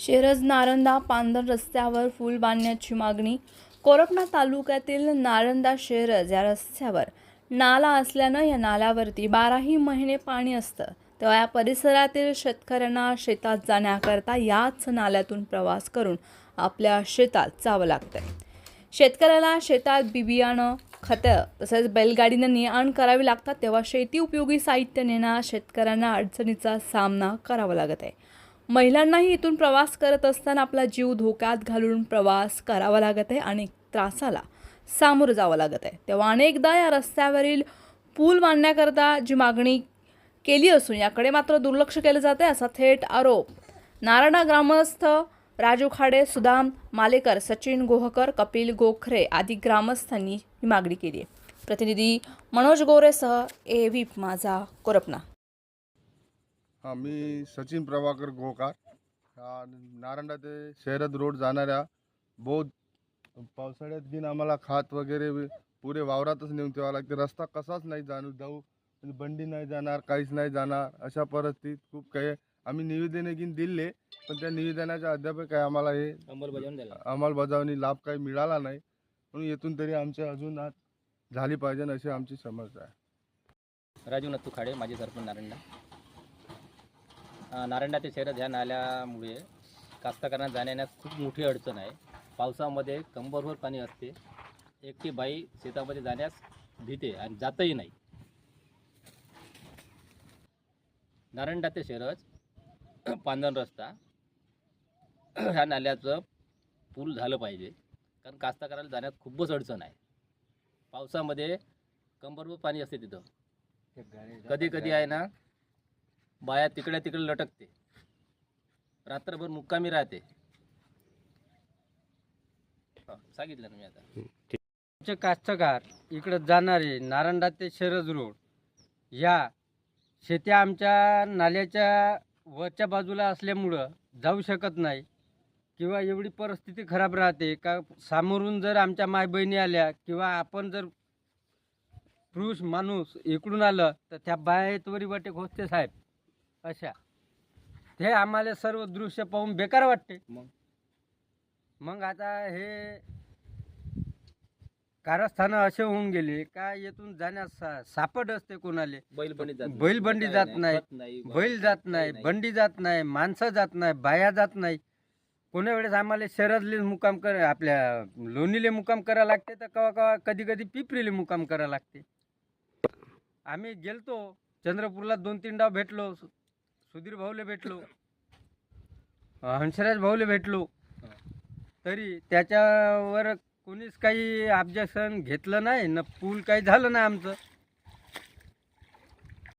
शेरज नारंदा पांदर रस्त्यावर पूल बांधण्याची मागणी. कोरपणा तालुक्यातील नारंदा शेरज या रस्त्यावर नाला असल्यानं या नाल्यावरती बाराही महिने पाणी असतं. तेव्हा या परिसरातील शेतकऱ्यांना शेतात जाण्याकरता याच नाल्यातून प्रवास करून आपल्या शेतात जावं लागतंय. शेतकऱ्याला शेतात बिबियाणं खतं तसेच बैलगाडीनं ने आण करावी लागतात तेव्हा शेती उपयोगी साहित्य नेणा शेतकऱ्यांना अडचणीचा सामना करावा लागत आहे महिलांनाही इथून प्रवास करत असताना आपला जीव धोक्यात घालून प्रवास करावा लागत आहे आणि त्रासाला सामोरं जावं लागत आहे. तेव्हा अनेकदा या रस्त्यावरील पूल बांधण्याकरता जी मागणी केली असून याकडे मात्र दुर्लक्ष केलं जाते असा थेट आरोप. नारायणा ग्रामस्थ राजू खाडे सुदाम मालेकर सचिन गोहकर कपिल गोखरे आदी ग्रामस्थांनी ही मागणी केली आहे. प्रतिनिधी मनोज गोरेसह ए व्हीप माझा कोरपना. हां मी सचिन प्रभाकर गोकार. हा नारंडा ते शहरात रोड जाणाऱ्या बहुत पावसाळ्यात बिन आम्हाला खात वगैरे वे- पुरे वावरातच नेऊन ठेवावं लागते. रस्ता कसाच नाही जाणू जाऊ म्हणजे बंडी नाही जाणार काहीच नाही जाणार अशा परिस्थितीत खूप काही आम्ही निवेदने घेऊन दिले पण त्या निवेदनाच्या अद्याप काही आम्हाला हे अंमलबजावणी झाला अंमलबजावणी लाभ काही मिळाला नाही. म्हणून येथून तरी आमच्या अजून आज झाली पाहिजे अशी आमची समज आहे. राजू नत्तू खाडे माजी सरपंच नारायणा अं, नारायणा ते शहरात ह्या नाल्यामुळे कास्तकारांना जाण्यास खूप मोठी अडचण आहे. पावसामध्ये कंबरभर पाणी असते. एकटी बाई शेतामध्ये जाण्यास भीते आणि जातही नाही. नारायणा ते शहरच पांधन रस्ता ह्या नाल्याचं पूल झालं पाहिजे. कारण कास्तकाराला जाण्यात खूपच अडचण आहे. पावसामध्ये कंबरभर पाणी असते तिथं. कधी कधी आहे ना बाया तिकडे तिकडे लटकते. रात्रभर मुक्कामी राहते. सांगितलं ना मी आता. आमचे कास्तकार इकडं जाणारे नारंडा ते शरद रोड. या शेत्या आमच्या नाल्याच्या वरच्या बाजूला असल्यामुळं जाऊ शकत नाही किंवा एवढी परिस्थिती खराब राहते का सामोरून जर आमच्या माय बहिणी आल्या किंवा आपण जर पुरुष माणूस इकडून आलं तर त्या बाया त्वरी वाटे खोजते साहेब. अशा. ते आम्हाला सर्व दृश्य पाहून बेकार वाटते. मग? मग आता हे कारस्थानं असे होऊन गेले का येथून जाण्यास सा- सापड असते कोणाले? बैलबंडी जात बैलबंडी जात नाही, खत नाही बैल जात नाही बंडी जात नाही माणसं जात नाही बाया जात नाही. कोण्या वेळेस आम्हाला शरदले मुकाम कर आपल्या लोणीले मुकाम करा लागते तर कवा कवा कधी कधी पिपरीले मुकाम करा लागते. आम्ही गेलतो चंद्रपूरला दोन तीन डाव भेटलो. सुधीर भाऊले भेटलो. हंसराज भाऊले भेटलो. तरी त्याच्यावर कोणीच काही ऑब्जेक्शन घेतलं नाही न पूल काही झालं नाही आमचं.